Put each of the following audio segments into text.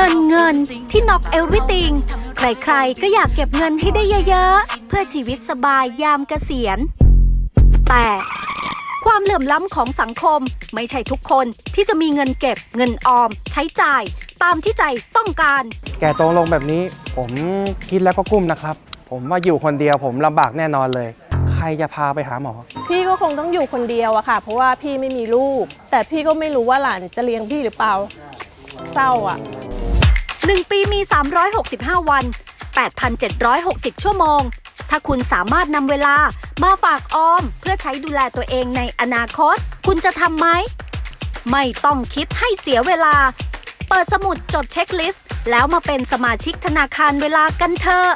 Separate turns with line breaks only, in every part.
งินเงินที่ knock everything ใครๆก็อยากเก็บเงินให้ได้เยอะๆ เพื่อชีวิตสบายยามเกษียณ แต่ความเหลื่อมล้ำของสังคมไม่ใช่ทุกคนที่จะมีเงินเก็บเงินออม ใช้จ่ายตามที่ใจต้องการ
แก่ตัวลงแบบนี้ ผมคิดแล้วก็กุ้มนะครับ ผมว่าอยู่คนเดียวผมลำบากแน่นอนเลย ใครจะพาไปหาหมอ
พี่ก็คงต้องอยู่คนเดียวอะค่ะ เพราะว่าพี่ไม่มีลูก แต่พี่ก็ไม่รู้ว่าหลานจะเลี้ยงพี่หรือเปล่า เศร้าอะ
1 ปีมี 365 วัน 8,760 ชั่วโมง ถ้าคุณสามารถนำเวลามาฝากออม เพื่อใช้ดูแลตัวเองในอนาคต คุณจะทำไหม ไม่ต้องคิดให้เสียเวลา เปิดสมุดจดเช็คลิสต์ แล้วมาเป็นสมาชิกธนาคารเวลากันเถอะ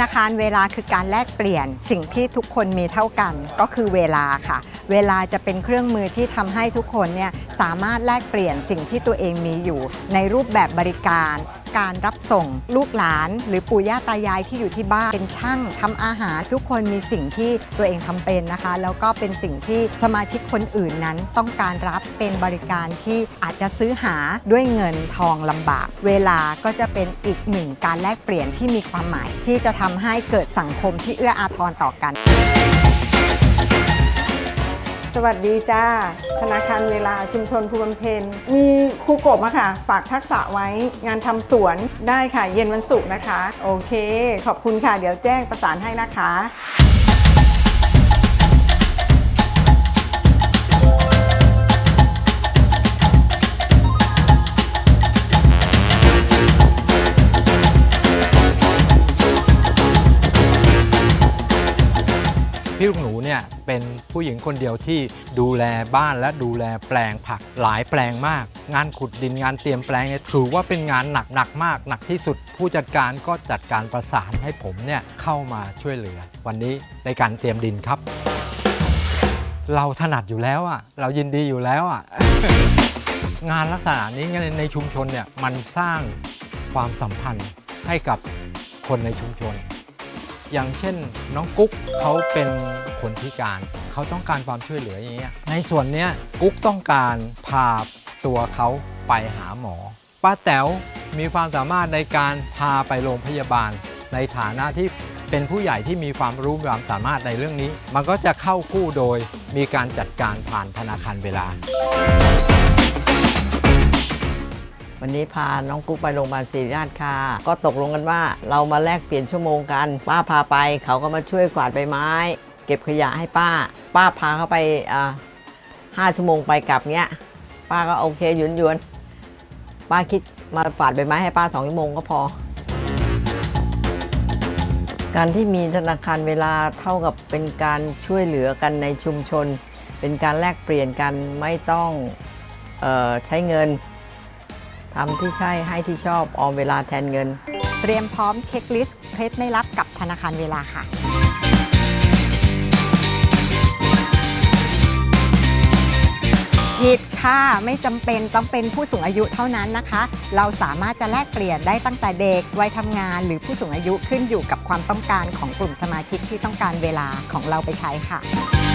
นาคารเวลาคือการแลกเปลี่ยน สิ่งที่ทุกคนมีเท่ากันก็คือเวลาค่ะ เวลาจะเป็นเครื่องมือที่ทำให้ทุกคนเนี่ยสามารถแลกเปลี่ยนสิ่งที่ตัวเองมีอยู่ ในรูปแบบบริการ การรับส่ง ลูกหลาน หรือปู่ย่าตายายที่อยู่ที่บ้าน เป็นช่างทำอาหาร ทุกคนมีสิ่งที่ตัวเองทำเป็นนะคะ แล้วก็เป็นสิ่งที่สมาชิกคนอื่นนั้น ต้องการรับเป็นบริการที่อาจจะซื้อหาด้วยเงินทองลำบาก เวลาก็จะเป็นอีกหนึ่งการแลกเปลี่ยนที่มีความหมายที่จะทำให้เกิดสังคมที่เอื้ออาทรต่อกัน
สวัสดีจ้า ธนาคารเวลาชุมชนภูบำเพ็ญมีครูกบอะค่ะ ฝากทักษะไว้งานทำสวนได้ค่ะ เย็นวันศุกร์นะคะ โอเค ขอบคุณค่ะ เดี๋ยวแจ้งประสานให้นะคะ
พี่ลูกหนูเนี่ยเป็นผู้หญิงคนเดียวที่ดูแลบ้านและดูแลแปลงผักหลายแปลงมาก งานขุดดินงานเตรียมแปลงเนี่ยถือว่าเป็นงานหนักหนักมาก หนักที่สุด ผู้จัดการก็จัดการประสานให้ผมเนี่ยเข้ามาช่วยเหลือ วันนี้ในการเตรียมดินครับ เราถนัดอยู่แล้วอะเรายินดีอยู่แล้วอะงานลักษณะนี้ในในชุมชนเนี่ยมันสร้างความสัมพันธ์ให้กับคนในชุมชน อย่างเช่นน้องกุ๊กเขาเป็นคนพิการ เขาต้องการความช่วยเหลืออย่างเงี้ยในส่วนเนี้ยกุ๊กต้องการพาตัวเขาไปหาหมอป้าแต๋วมีความสามารถในการพาไปโรงพยาบาล ในฐานะที่เป็นผู้ใหญ่ที่มีความรู้ความสามารถในเรื่องนี้ มันก็จะเข้าคู่โดยมีการจัดการผ่านธนาคารเวลา
วันนี้พาน้องกุ๊กไปโรงพยาบาลศิริราชค่ะ ก็ตกลงกันว่าเรามาแลกเปลี่ยนชั่วโมงกัน ป้าพาไปเขาก็มาช่วยกวาดใบไม้ เก็บขยะให้ป้า ป้าพาเขาไปอ่าห้าชั่วโมงไปกลับเงี้ย ป้าก็โอเคหยุนหยวนป้าคิดมาฝาดใบไม้ให้ป้าสองชั่วโมงก็พอ การที่มีธนาคารเวลาเท่ากับเป็นการช่วยเหลือกันในชุมชน เป็นการแลกเปลี่ยนกันไม่ต้องออใช้เงิน ทำที่ใช่ให้ที่ชอบออมเวลาแทนเงิน
เตรียมพร้อมเช็คลิสต์เคล็ดไม่ลับกับธนาคารเวลาค่ะ ผิดค่ะ ไม่จำเป็นต้องเป็นผู้สูงอายุเท่านั้นนะคะ เราสามารถจะแลกเปลี่ยนได้ตั้งแต่เด็กวัยทำงาน หรือผู้สูงอายุขึ้นอยู่กับความต้องการของกลุ่มสมาชิกที่ต้องการเวลาของเราไปใช้ค่ะ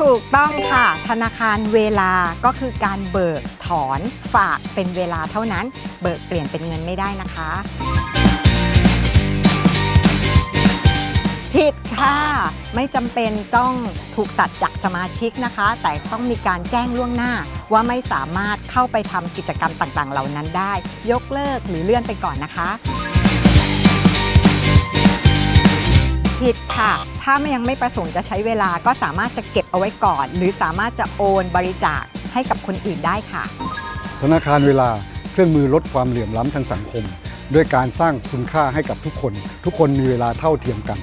ถูกต้องค่ะ ธนาคารเวลาก็คือการเบิกถอนฝากเป็นเวลาเท่านั้น เบิกเปลี่ยนเป็นเงินไม่ได้นะคะ ผิดค่ะ ไม่จำเป็นต้องถูกตัดจากสมาชิกนะคะ แต่ต้องมีการแจ้งล่วงหน้า ว่าไม่สามารถเข้าไปทำกิจกรรมต่างๆ เหล่านั้นได้ ยกเลิกหรือเลื่อนไปก่อนนะคะ ผิดค่ะ ถ้าไม่ยังไม่ประสงค์จะใช้เวลาก็สามารถจะเก็บเอาไว้ก่อน หรือสามารถจะโอนบริจาคให้กับคนอื่นได้ค่ะ
ธนาคารเวลาเครื่องมือลดความเหลื่อมล้ำทางสังคม ด้วยการสร้างคุณค่าให้กับทุกคน ทุกคนมีเวลาเท่าเทียมกัน